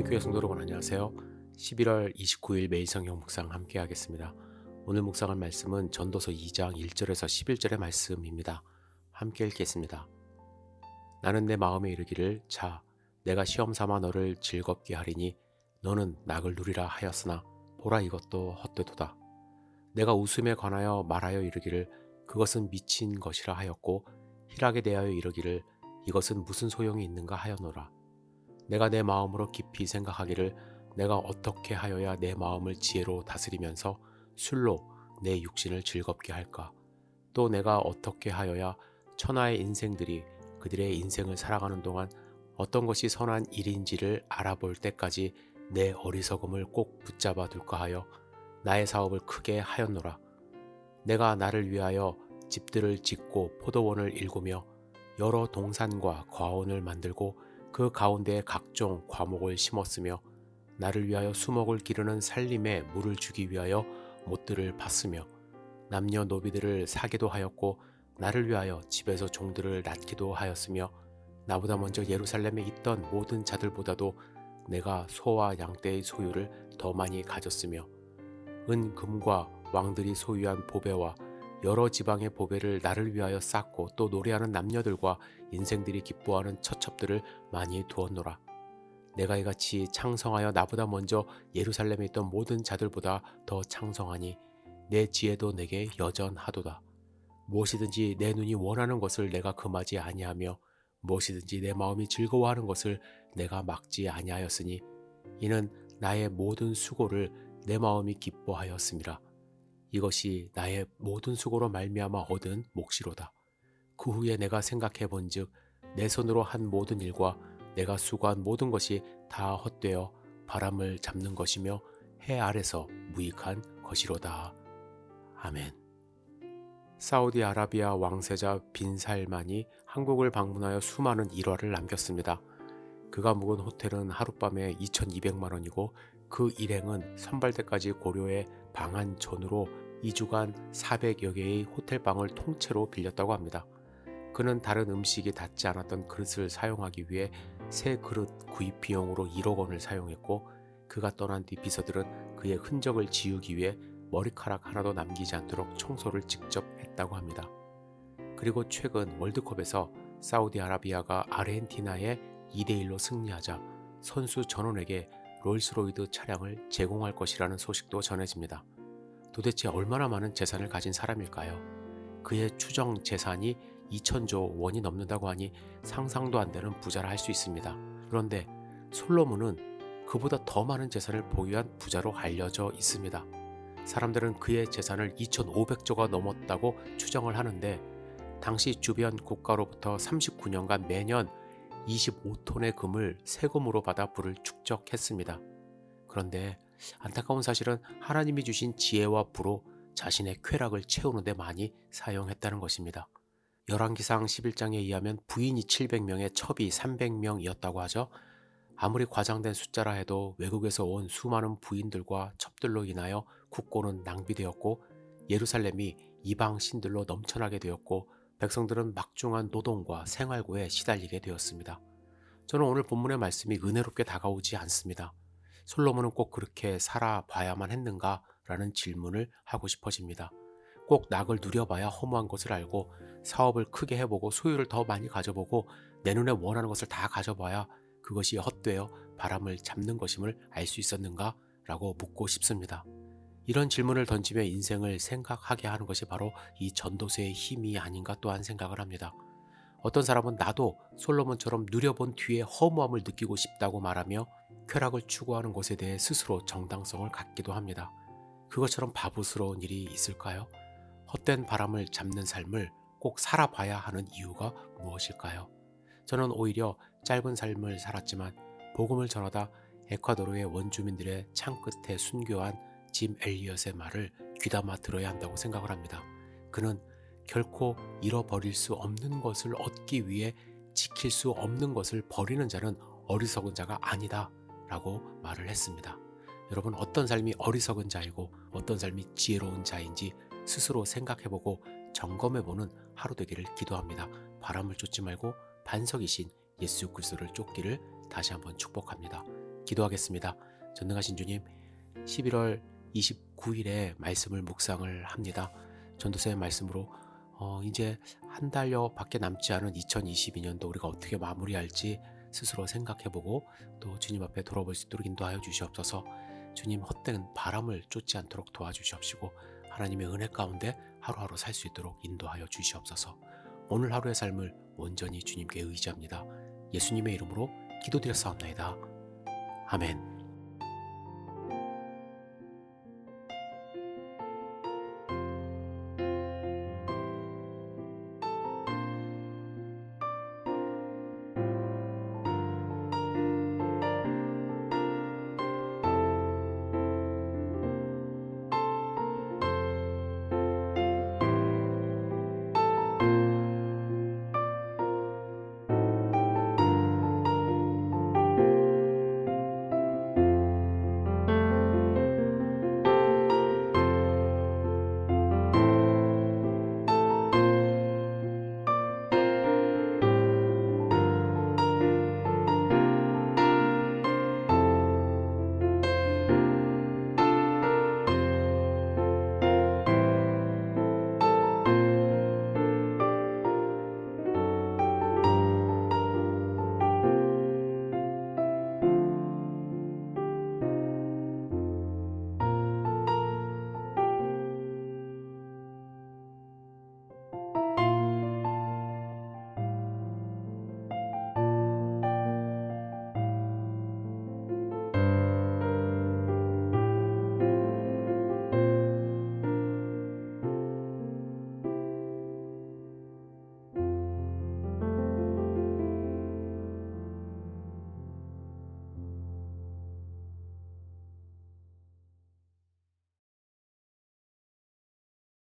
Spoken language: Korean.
열린교회 성도 여러분 안녕하세요. 11월 29일 매일 성경 묵상 함께 하겠습니다. 오늘 묵상할 말씀은 전도서 2장 1절에서 11절의 말씀입니다. 함께 읽겠습니다. 나는 내 마음에 이르기를 자 내가 시험 삼아 너를 즐겁게 하리니 너는 낙을 누리라 하였으나 보라 이것도 헛되도다. 내가 웃음에 관하여 말하여 이르기를 그것은 미친 것이라 하였고 희락에 대하여 이르기를 이것은 무슨 소용이 있는가 하였노라. 내가 내 마음으로 깊이 생각하기를 내가 어떻게 하여야 내 마음을 지혜로 다스리면서 술로 내 육신을 즐겁게 할까? 또 내가 어떻게 하여야 천하의 인생들이 그들의 인생을 살아가는 동안 어떤 것이 선한 일인지를 알아볼 때까지 내 어리석음을 꼭 붙잡아 둘까 하여 나의 사업을 크게 하였노라. 내가 나를 위하여 집들을 짓고 포도원을 일구며 여러 동산과 과원을 만들고 그 가운데 각종 과목을 심었으며 나를 위하여 수목을 기르는 살림에 물을 주기 위하여 못들을 팠으며 남녀 노비들을 사기도 하였고 나를 위하여 집에서 종들을 낳기도 하였으며 나보다 먼저 예루살렘에 있던 모든 자들보다도 내가 소와 양떼의 소유를 더 많이 가졌으며 은 금과 왕들이 소유한 보배와 여러 지방의 보배를 나를 위하여 쌓고 또 노래하는 남녀들과 인생들이 기뻐하는 처첩들을 많이 두었노라. 내가 이같이 창성하여 나보다 먼저 예루살렘에 있던 모든 자들보다 더 창성하니 내 지혜도 내게 여전하도다. 무엇이든지 내 눈이 원하는 것을 내가 금하지 아니하며 무엇이든지 내 마음이 즐거워하는 것을 내가 막지 아니하였으니 이는 나의 모든 수고를 내 마음이 기뻐하였음이라. 이것이 나의 모든 수고로 말미암아 얻은 몫이로다. 그 후에 내가 생각해 본즉 내 손으로 한 모든 일과 내가 수고한 모든 것이 다 헛되어 바람을 잡는 것이며 해 아래서 무익한 것이로다. 아멘. 사우디아라비아 왕세자 빈 살만이 한국을 방문하여 수많은 일화를 남겼습니다. 그가 묵은 호텔은 하룻밤에 2,200만 원이고 그 일행은 선발대까지 고려해 방한 전으로 2주간 400여 개의 호텔방을 통째로 빌렸다고 합니다. 그는 다른 음식이 닿지 않았던 그릇을 사용하기 위해 새 그릇 구입 비용으로 1억 원을 사용했고 그가 떠난 뒤 비서들은 그의 흔적을 지우기 위해 머리카락 하나도 남기지 않도록 청소를 직접 했다고 합니다. 그리고 최근 월드컵에서 사우디아라비아가 아르헨티나에 2대1로 승리하자 선수 전원에게 롤스로이드 차량을 제공할 것이라는 소식도 전해집니다. 도대체 얼마나 많은 재산을 가진 사람일까요? 그의 추정 재산이 2천조 원이 넘는다고 하니 상상도 안 되는 부자라 할 수 있습니다. 그런데 솔로몬은 그보다 더 많은 재산을 보유한 부자로 알려져 있습니다. 사람들은 그의 재산을 2,500조가 넘었다고 추정을 하는데 당시 주변 국가로부터 39년간 매년 25톤의 금을 세금으로 받아 부를 축적했습니다. 그런데 안타까운 사실은 하나님이 주신 지혜와 부로 자신의 쾌락을 채우는 데 많이 사용했다는 것입니다. 열왕기상 11장에 의하면 부인이 700명에 첩이 300명이었다고 하죠. 아무리 과장된 숫자라 해도 외국에서 온 수많은 부인들과 첩들로 인하여 국고는 낭비되었고 예루살렘이 이방 신들로 넘쳐나게 되었고 백성들은 막중한 노동과 생활고에 시달리게 되었습니다. 저는 오늘 본문의 말씀이 은혜롭게 다가오지 않습니다. 솔로몬은 꼭 그렇게 살아봐야만 했는가? 라는 질문을 하고 싶어집니다. 꼭 낙을 누려봐야 허무한 것을 알고 사업을 크게 해보고 소유를 더 많이 가져보고 내 눈에 원하는 것을 다 가져봐야 그것이 헛되어 바람을 잡는 것임을 알 수 있었는가? 라고 묻고 싶습니다. 이런 질문을 던지며 인생을 생각하게 하는 것이 바로 이 전도서의 힘이 아닌가 또한 생각을 합니다. 어떤 사람은 나도 솔로몬처럼 누려본 뒤에 허무함을 느끼고 싶다고 말하며 쾌락을 추구하는 것에 대해 스스로 정당성을 갖기도 합니다. 그것처럼 바보스러운 일이 있을까요? 헛된 바람을 잡는 삶을 꼭 살아봐야 하는 이유가 무엇일까요? 저는 오히려 짧은 삶을 살았지만 복음을 전하다 에콰도르의 원주민들의 창 끝에 순교한 짐 엘리엇의 말을 귀담아 들어야 한다고 생각을 합니다. 그는 결코 잃어버릴 수 없는 것을 얻기 위해 지킬 수 없는 것을 버리는 자는 어리석은 자가 아니다 라고 말을 했습니다. 여러분 어떤 삶이 어리석은 자이고 어떤 삶이 지혜로운 자인지 스스로 생각해보고 점검해보는 하루 되기를 기도합니다. 바람을 쫓지 말고 반석이신 예수 그리스도를 쫓기를 다시 한번 축복합니다. 기도하겠습니다. 전능하신 주님, 11월 29일에 말씀을 묵상을 합니다. 전도서의 말씀으로 어, 이제 한 달여 밖에 남지 않은 2022년도 우리가 어떻게 마무리할지 스스로 생각해보고 또 주님 앞에 돌아볼 수 있도록 인도하여 주시옵소서. 주님 헛된 바람을 쫓지 않도록 도와주시옵시고 하나님의 은혜 가운데 하루하루 살 수 있도록 인도하여 주시옵소서. 오늘 하루의 삶을 온전히 주님께 의지합니다. 예수님의 이름으로 기도드렸사옵나이다. 아멘.